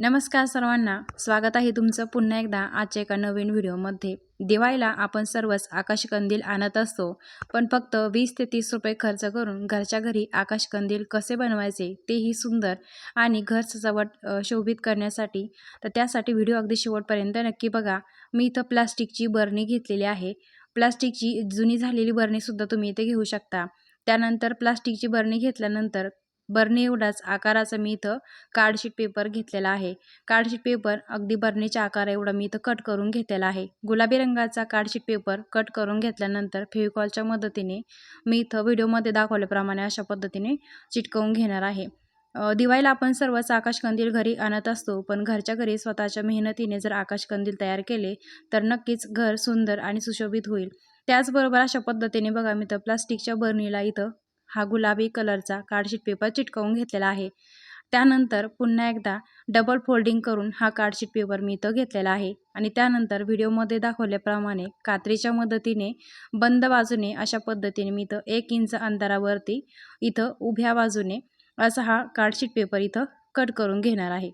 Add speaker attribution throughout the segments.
Speaker 1: नमस्कार सर्वांना. स्वागत आहे तुमचं पुन्हा एकदा आजच्या एका नवीन व्हिडिओमध्ये. दिवाळीला आपण सर्वच आकाशकंदील आणत असतो पण फक्त वीस ते तीस रुपये खर्च करून घरच्या घरी आकाशकंदील कसे बनवायचे तेही सुंदर आणि घर सजावट शोभित करण्यासाठी. तर त्यासाठी व्हिडिओ अगदी शेवटपर्यंत नक्की बघा. मी इथं प्लास्टिकची बरणी घेतलेली आहे. प्लास्टिकची जुनी झालेली बरणीसुद्धा तुम्ही इथे घेऊ शकता. त्यानंतर प्लास्टिकची बरणी घेतल्यानंतर बरणे एवढाच आकाराचा मी इथं कार्डशीट पेपर घेतलेला आहे. कार्डशीट पेपर अगदी बरणीच्या आकार एवढा मी इथं कट करून घेतलेला आहे. गुलाबी रंगाचा कार्डशीट पेपर कट करून घेतल्यानंतर फेविकॉलच्या मदतीने मी इथं व्हिडिओमध्ये दाखवल्याप्रमाणे अशा पद्धतीने चिटकवून घेणार आहे. दिवाळीला आपण सर्वच आकाशकंदील घरी आणत असतो पण घरच्या घरी स्वतःच्या मेहनतीने जर आकाशकंदील तयार केले तर नक्कीच घर सुंदर आणि सुशोभित होईल. त्याचबरोबर अशा पद्धतीने बघा मी तर प्लास्टिकच्या बरणीला इथं हा गुलाबी कलरचा कार्डशीट पेपर चिटकवून घेतलेला आहे. त्यानंतर पुन्हा एकदा डबल फोल्डिंग करून हा कार्डशीट पेपर मी इथं घेतलेला आहे. आणि त्यानंतर व्हिडिओमध्ये दाखवल्याप्रमाणे कात्रीच्या मदतीने बंद बाजूने अशा पद्धतीने मी इथं एक इंच अंतरावरती इथं उभ्या बाजूने असा हा कार्डशीट पेपर इथं कट करून घेणार आहे.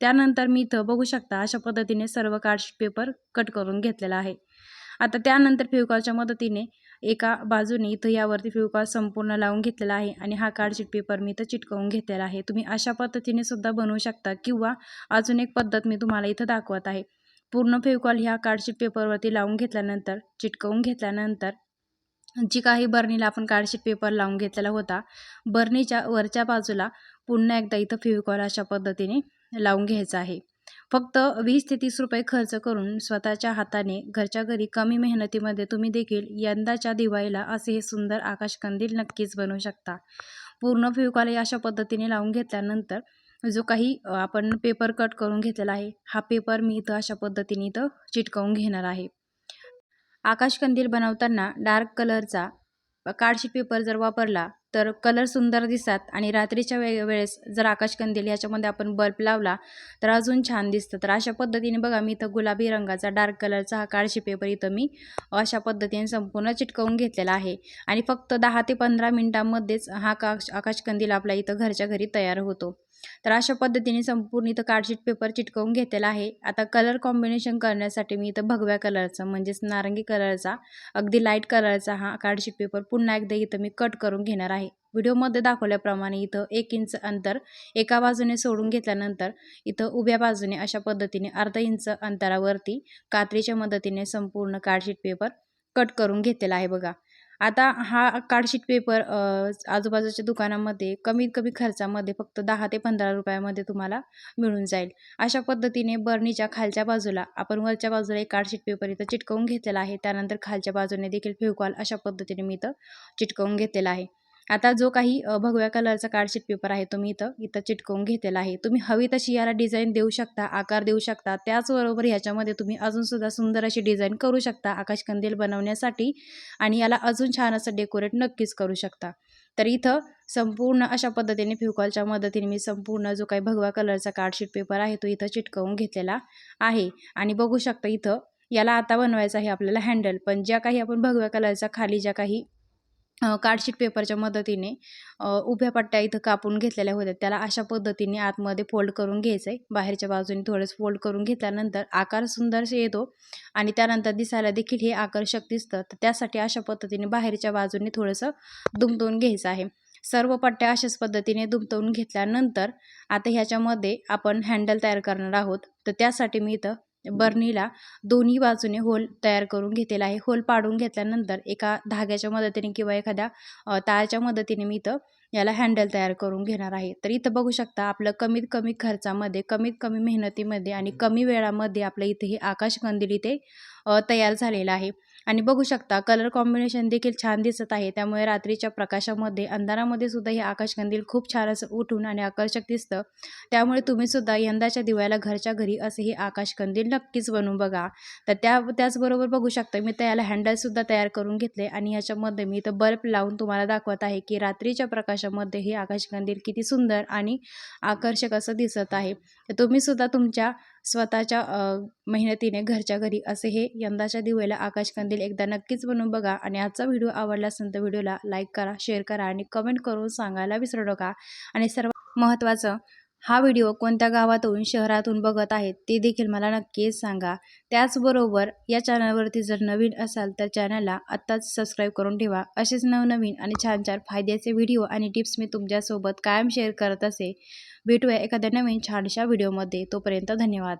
Speaker 1: त्यानंतर मी इथं बघू शकता अशा पद्धतीने सर्व कार्डशीट पेपर कट करून घेतलेला आहे. आता त्यानंतर फेविकॉलच्या मदतीने एका बाजूने इथं यावरती फेविकॉल संपूर्ण लावून घेतलेला आहे आणि हा कार्डशीट पेपर मी इथं चिटकवून घेतलेला आहे. तुम्ही अशा पद्धतीने सुद्धा बनवू शकता किंवा अजून एक पद्धत मी तुम्हाला इथं दाखवत आहे. पूर्ण फेविकॉल ह्या कार्डशीट पेपरवरती लावून घेतल्यानंतर चिटकवून घेतल्यानंतर जी काही बर्नीला आपण कार्डशीट पेपर लावून घेतलेला होता बर्नीच्या वरच्या बाजूला पुन्हा एकदा इथं फेविकॉल अशा पद्धतीने लावून घ्यायचा आहे. फक्त वीस ते तीस रुपये खर्च करून स्वतःच्या हाताने घरच्या घरी कमी मेहनतीमध्ये तुम्ही देखील यंदाच्या दिवाळीला असे हे सुंदर आकाशकंदील नक्कीच बनवू शकता. पूर्ण फेविकॉल अशा पद्धतीने लावून घेतल्यानंतर जो काही आपण पेपर कट करून घेतलेला आहे हा पेपर मी इथं अशा पद्धतीने इथं चिटकवून घेणार आहे. आकाशकंदील बनवताना डार्क कलरचा काळशी पेपर जर वापरला तर कलर सुंदर दिसतात आणि रात्रीच्या वे वेळेस जर आकाशकंदील ह्याच्यामध्ये आपण बल्ब लावला तर अजून छान दिसतं. तर अशा पद्धतीने बघा मी इथं गुलाबी रंगाचा डार्क कलरचा हा काळशी पेपर इथं मी अशा पद्धतीने संपूर्ण चिटकवून घेतलेला आहे. आणि फक्त दहा ते पंधरा मिनटांमध्येच हा काश आकाशकंदील आपला इथं घरच्या घरी तयार होतो. तर अशा पद्धतीने संपूर्ण इथं कार्डशीट पेपर चिटकवून घेतलेला आहे. आता कलर कॉम्बिनेशन करण्यासाठी मी इथं भगव्या कलरचा म्हणजेच नारंगी कलरचा अगदी लाइट कलरचा हा कार्डशीट पेपर पुन्हा एकदा इथं मी कट करून घेणार आहे. व्हिडिओमध्ये दाखवल्याप्रमाणे इथं एक इंच अंतर एका बाजूने सोडून घेतल्यानंतर इथं उभ्या बाजूने अशा पद्धतीने अर्धा इंच अंतरावरती कात्रीच्या मदतीने संपूर्ण कार्डशीट पेपर कट करून घेतलेला आहे बघा. आता हा कार्डशीट पेपर आजूबाजूच्या दुकानामध्ये कमीत कमी खर्चामध्ये फक्त दहा ते पंधरा रुपयामध्ये तुम्हाला मिळून जाईल. अशा पद्धतीने बर्नीच्या खालच्या बाजूला आपण वरच्या बाजूला एक कार्डशीट पेपर इथं चिटकवून घेतलेला आहे. त्यानंतर खालच्या बाजूने देखील फेविकॉल अशा पद्धतीने मी इथं चिटकवून घेतलेला आहे. आता जो काही भगव्या कलरचा कार्डशीट पेपर आहे तो मी इथं इथं चिटकवून घेतलेला आहे. तुम्ही हवी तशी याला डिझाईन देऊ शकता आकार देऊ शकता. त्याचबरोबर ह्याच्यामध्ये तुम्ही अजूनसुद्धा सुंदर अशी डिझाईन करू शकता आकाशकंदील बनवण्यासाठी आणि याला अजून छान असं डेकोरेट नक्कीच करू शकता. तर इथं संपूर्ण अशा पद्धतीने फ्युकॉलच्या मदतीने मी संपूर्ण जो काही भगवा कलरचा कार्डशीट पेपर आहे तो इथं चिटकवून घेतलेला आहे. आणि बघू शकता इथं याला आता बनवायचं आहे आपल्याला हँडल. पण ज्या काही आपण भगव्या कलरचा खाली ज्या काही कार्डशीट पेपरच्या मदतीने उभ्या पट्ट्या इथं कापून घेतलेल्या होत्या. त्याला अशा पद्धतीने आतमध्ये फोल्ड करून घ्यायचं आहे बाहेरच्या बाजूने थोडंसं फोल्ड करून घेतल्यानंतर आकार सुंदरसे येतो आणि त्यानंतर दिसायला देखील हे आकर्षक दिसतं. तर त्यासाठी अशा पद्धतीने बाहेरच्या बाजूने थोडंसं दुमदवून घ्यायचं आहे. सर्व पट्ट्या अशाच पद्धतीने दुमतवून घेतल्यानंतर आता ह्याच्यामध्ये आपण हँडल तयार करणार आहोत. तर त्यासाठी मी इथं बर्नीला दोन्ही बाजूने होल तयार करून घेतलेला आहे. होल पाडून घेतल्यानंतर एका धाग्याच्या मदतीने किंवा एखाद्या तारच्या मदतीने मी इथं याला हँडल तयार करून घेणार आहे. तर इथं बघू शकता आपलं कमीत कमी खर्चामध्ये कमीत कमी मेहनतीमध्ये आणि कमी वेळामध्ये आपलं इथे हे आकाशकंदील इथे तयार झालेलं आहे. आणि बघू शकता कलर कॉम्बिनेशन देखील छान दिसत आहे. त्यामुळे रात्रीच्या प्रकाशामध्ये अंधारामध्ये सुद्धा हे आकाशकंदील खूप छान असं उठून आणि आकर्षक दिसतं. त्यामुळे तुम्ही सुद्धा यंदाच्या दिवाळीला घरच्या घरी असे हे आकाशकंदील नक्कीच बनवून बघा. तर त्या त्याचबरोबर बघू शकता मी त्याला हँडलसुद्धा तयार करून घेतले आणि ह्याच्यामध्ये मी इथं बल्ब लावून तुम्हाला दाखवत आहे की रात्रीच्या आकाशामध्ये हे आकाशकंदील किती सुंदर आणि आकर्षक असं दिसत आहे. तर तुम्ही सुद्धा तुमच्या स्वतःच्या मेहनतीने घरच्या घरी असे हे यंदाच्या दिवाळीला आकाशकंदील एकदा नक्कीच बनवून बघा आणि आजचा व्हिडिओ आवडला असेल तर व्हिडिओला लाईक करा शेअर करा आणि कमेंट करून सांगायला विसरू नका. आणि सर्व महत्त्वाचं हा व्हिडिओ कोणत्या गावातून शहरातून बघत आहेत ते देखील मला नक्कीच सांगा. त्याचबरोबर या चॅनलवरती जर नवीन असाल तर चॅनलला आत्ताच सबस्क्राईब करून ठेवा. असेच नवनवीन आणि छान छान फायद्याचे व्हिडिओ आणि टिप्स मी तुमच्यासोबत कायम शेअर करत असे. भेटूया एखाद्या नवीन छानशा व्हिडिओमध्ये. तोपर्यंत धन्यवाद.